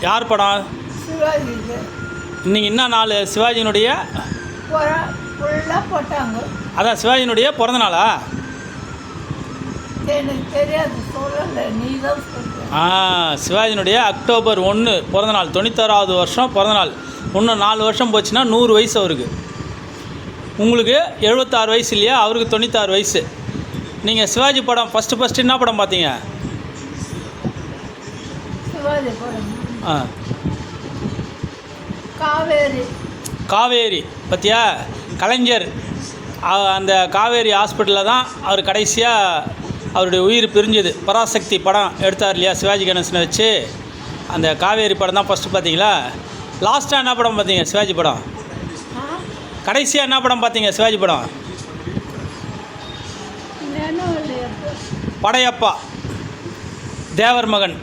யார் படம் இன்னைக்கு என்ன நாள்? சிவாஜியினுடைய? போட்டாங்க அதான் சிவாஜியினுடைய பிறந்த நாளா? ஆ சிவாஜியினுடைய அக்டோபர் ஒன்று பிறந்த நாள். தொண்ணூத்தாறாவது வருஷம் பிறந்த நாள். இன்னும் நாலு வருஷம் போச்சுன்னா நூறு வயசு அவருக்கு. உங்களுக்கு எழுபத்தாறு வயசு இல்லையா? அவருக்கு தொண்ணூத்தாறு வயசு. நீங்கள் சிவாஜி படம் ஃபஸ்ட்டு ஃபஸ்ட்டு என்ன படம் பார்த்தீங்க? ஆ. காவேரி. காவேரி பத்தியா? கலைஞர் அந்த காவேரி ஹாஸ்பிட்டலில் தான் அவர் கடைசியாக அவருடைய உயிர் பிரிஞ்சது. பராசக்தி படம் எடுத்தார் இல்லையா சிவாஜி கணேசனை வச்சு? அந்த காவேரி படம் தான் ஃபஸ்ட்டு பார்த்தீங்களா? லாஸ்ட்டாக என்ன படம் பார்த்தீங்க சிவாஜி படம்? கடைசியாக என்ன படம் பார்த்தீங்க சிவாஜி படம்? படையப்பா. தேவர் மகன்.